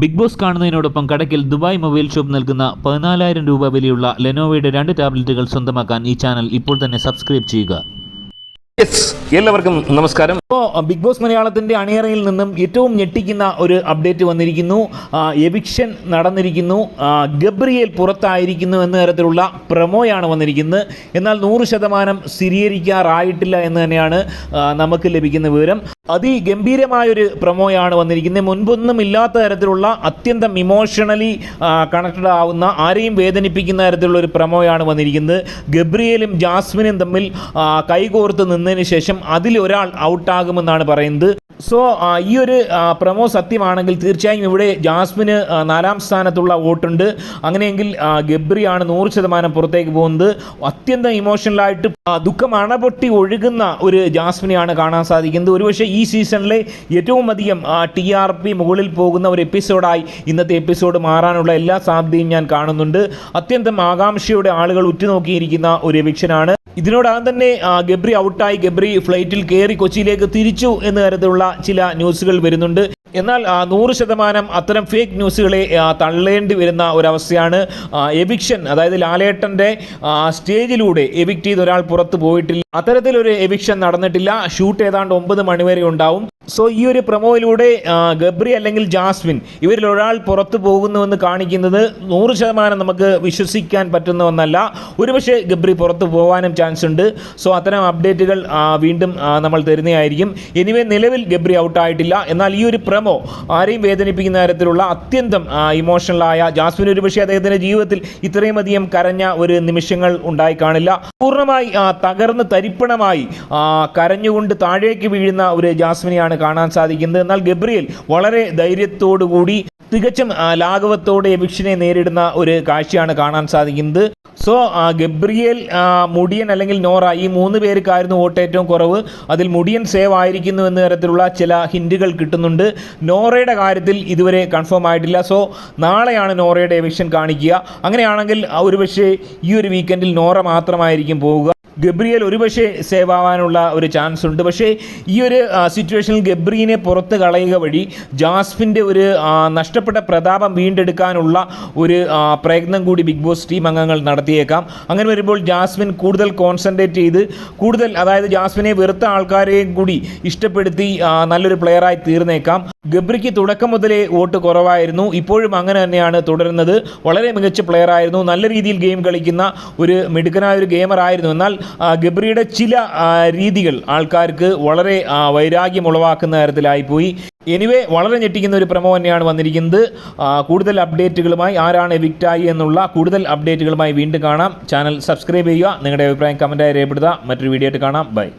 Big Boss കാണുന്നതിനോടൊപ്പം കടക്കിൽ Dubai mobile shop നൽകുന്ന പതിനാലായിരം രൂപ വിലയുള്ള ലെനോവയുടെ രണ്ട് ടാബ്ലറ്റുകൾ സ്വന്തമാക്കാൻ ഈ ചാനൽ ഇപ്പോൾ തന്നെ സബ്സ്ക്രൈബ് ചെയ്യുക. എല്ലാവർക്കും നമസ്കാരം. ഇപ്പോൾ ബിഗ് ബോസ് മലയാളത്തിന്റെ അണിയറയിൽ നിന്നും ഏറ്റവും ഞെട്ടിക്കുന്ന ഒരു അപ്ഡേറ്റ് വന്നിരിക്കുന്നു. എവിക്ഷൻ നടന്നിരിക്കുന്നു. ഗബ്രിയേൽ പുറത്തായിരിക്കുന്നു എന്ന തരത്തിലുള്ള പ്രമോയാണ് വന്നിരിക്കുന്നത്. എന്നാൽ നൂറ് ശതമാനം സ്ഥിരീകരിക്കാറായിട്ടില്ല എന്ന് തന്നെയാണ് നമുക്ക് ലഭിക്കുന്ന വിവരം. അതിഗംഭീരമായൊരു പ്രമോയാണ് വന്നിരിക്കുന്നത്. മുൻപൊന്നും ഇല്ലാത്ത തരത്തിലുള്ള അത്യന്തം ഇമോഷണലി കണക്റ്റഡ് ആവുന്ന ആരെയും വേദനിപ്പിക്കുന്ന തരത്തിലുള്ള ഒരു പ്രമോയാണ് വന്നിരിക്കുന്നത്. ഗബ്രിയേലും ജാസ്മിനും തമ്മിൽ കൈകോർത്ത് കൈകോർത്ത് നിന്നതിന് ശേഷം അതിലൊരാൾ ഔട്ടാകുമെന്നാണ് പറയുന്നത്. സോ ഈ ഒരു പ്രമോ സത്യമാണെങ്കിൽ തീർച്ചയായും ഇവിടെ ജാസ്മിന് നാലാം സ്ഥാനത്തുള്ള വോട്ടുണ്ട്. അങ്ങനെയെങ്കിൽ ഗബ്രിയാണ് നൂറ് ശതമാനം പുറത്തേക്ക് പോകുന്നത്. അത്യന്തം ഇമോഷണലായിട്ട് ദുഃഖം അണപൊട്ടി ഒഴുകുന്ന ഒരു ജാസ്മിനെയാണ് കാണാൻ സാധിക്കുന്നത്. ഒരുപക്ഷെ ഈ സീസണിലെ ഏറ്റവും അധികം ടി ആർ പി മുകളിൽ പോകുന്ന ഒരു എപ്പിസോഡായി ഇന്നത്തെ എപ്പിസോഡ് മാറാനുള്ള എല്ലാ സാധ്യതയും ഞാൻ കാണുന്നുണ്ട്. അത്യന്തം ആകാംക്ഷയുടെ ആളുകൾ ഉറ്റുനോക്കിയിരിക്കുന്ന ഒരു എവിക്ഷനാണ് ഇതിനോടകം തന്നെ ഗബ്രി ഔട്ടായി. ഗബ്രി ഫ്ലൈറ്റിൽ കയറി കൊച്ചിയിലേക്ക് തിരിച്ചു എന്ന തരത്തിലുള്ള ചില ന്യൂസുകൾ വരുന്നുണ്ട്. എന്നാൽ നൂറ് ശതമാനം അത്തരം ഫേക്ക് ന്യൂസുകളെ തള്ളേണ്ടി വരുന്ന ഒരവസ്ഥയാണ് എവിക്ഷൻ അതായത് ലാലേട്ടന്റെ സ്റ്റേജിലൂടെ എവിക്റ്റ് ചെയ്ത് ഒരാൾ പുറത്ത് പോയിട്ടില്ല. അത്തരത്തിലൊരു എവിക്ഷൻ നടന്നിട്ടില്ല. ഷൂട്ട് ഏതാണ്ട് ഒമ്പത് മണിവരെ ഉണ്ടാവും. സോ ഈ ഒരു പ്രൊമോയിലൂടെ ഗബ്രി അല്ലെങ്കിൽ ജാസ്മിൻ ഇവരിൽ ഒരാൾ പുറത്തു പോകുന്നുവെന്ന് കാണിക്കുന്നത് നൂറ് ശതമാനം നമുക്ക് വിശ്വസിക്കാൻ പറ്റുന്ന ഒന്നല്ല. ഒരുപക്ഷെ ഗബ്രി പുറത്തു പോകാനും ചാൻസ് ഉണ്ട്. സോ അത്തരം അപ്ഡേറ്റുകൾ വീണ്ടും നമ്മൾ തരുന്നതായിരിക്കും. എനിവേ നിലവിൽ ഗബ്രി ഔട്ടായിട്ടില്ല. എന്നാൽ ഈ ഒരു പ്രമോ ആരെയും വേദനിപ്പിക്കുന്ന തരത്തിലുള്ള അത്യന്തം ഇമോഷണലായ ജാസ്മിൻ ഒരുപക്ഷെ അദ്ദേഹത്തിന്റെ ജീവിതത്തിൽ ഇത്രയും അധികം കരഞ്ഞ ഒരു നിമിഷങ്ങൾ ഉണ്ടായി കാണില്ല. പൂർണമായി തകർന്ന് തരിപ്പണമായി കരഞ്ഞുകൊണ്ട് താഴേക്ക് വീഴുന്ന ഒരു ജാസ്മിനെയാണ് കാണാൻ സാധിക്കുന്നത്. എന്നാൽ ഗബ്രിയേൽ വളരെ ധൈര്യത്തോടു കൂടി തികച്ചും ലാഘവത്തോടെ എവിക്ഷനെ നേരിടുന്ന ഒരു കാഴ്ചയാണ് കാണാൻ സാധിക്കുന്നത്. സോ ഗബ്രിയൽ മുടിയൻ അല്ലെങ്കിൽ നോറ ഈ മൂന്ന് പേർക്കായിരുന്നു വോട്ട് ഏറ്റവും കുറവ്. അതിൽ മുടിയൻ സേവ് ആയിരിക്കുന്നു എന്ന തരത്തിലുള്ള ചില ഹിൻഡുകൾ കിട്ടുന്നുണ്ട്. നോറയുടെ കാര്യത്തിൽ ഇതുവരെ കൺഫേം ആയിട്ടില്ല. സോ നാളെയാണ് നോറയുടെ എവിക്ഷൻ കാണിക്കുക. അങ്ങനെയാണെങ്കിൽ ഒരുപക്ഷേ ഈ ഒരു വീക്കെൻഡിൽ നോറ മാത്രമായിരിക്കും പോവുക. ഗബ്രിയേൽ ഒരുപക്ഷെ സേവ് ആവാനുള്ള ഒരു ചാൻസ് ഉണ്ട്. പക്ഷേ ഈ ഒരു സിറ്റുവേഷനിൽ ഗബ്രീനെ പുറത്ത് കളയുക വഴി ജാസ്ഫിന്റെ ഒരു നഷ്ടപ്പെട്ട പ്രതാപം വീണ്ടെടുക്കാനുള്ള ഒരു പ്രയത്നം കൂടി ബിഗ് ബോസ് ടീം അംഗങ്ങൾ നടത്തിയേക്കാം. അങ്ങനെ വരുമ്പോൾ ജാസ്മിൻ കൂടുതൽ കോൺസെൻട്രേറ്റ് ചെയ്ത് കൂടുതൽ അതായത് ജാസ്മിനെ വെറുത്ത ആൾക്കാരെയും കൂടി ഇഷ്ടപ്പെടുത്തി നല്ലൊരു പ്ലെയറായി തീർന്നേക്കാം. ഗബ്രിക്ക് തുടക്കം മുതലേ വോട്ട് കുറവായിരുന്നു. ഇപ്പോഴും അങ്ങനെ തന്നെയാണ് തുടരുന്നത്. വളരെ മികച്ച പ്ലെയർ ആയിരുന്നു. നല്ല രീതിയിൽ ഗെയിം കളിക്കുന്ന ഒരു മിടുക്കനായ ഒരു ഗെയിമർ ആയിരുന്നു. എന്നാൽ ഗബ്രിയുടെ ചില രീതികൾ ആൾക്കാർക്ക് വളരെ വൈരാഗ്യം ഉളവാക്കുന്ന തരത്തിലായിപ്പോയി എനിവേ വളരെ ഞെട്ടിക്കുന്ന ഒരു പ്രമോ തന്നെയാണ് വന്നിരിക്കുന്നത്. കൂടുതൽ അപ്ഡേറ്റുകളുമായി ആരാണ് എവിക്റ്റായി എന്നുള്ള കൂടുതൽ അപ്ഡേറ്റുകളുമായി വീണ്ടും കാണാം. ചാനൽ സബ്സ്ക്രൈബ് ചെയ്യുക. നിങ്ങളുടെ അഭിപ്രായം കമന്റായി രേഖപ്പെടുത്തുക. മറ്റൊരു വീഡിയോ ആയിട്ട് കാണാം. ബൈ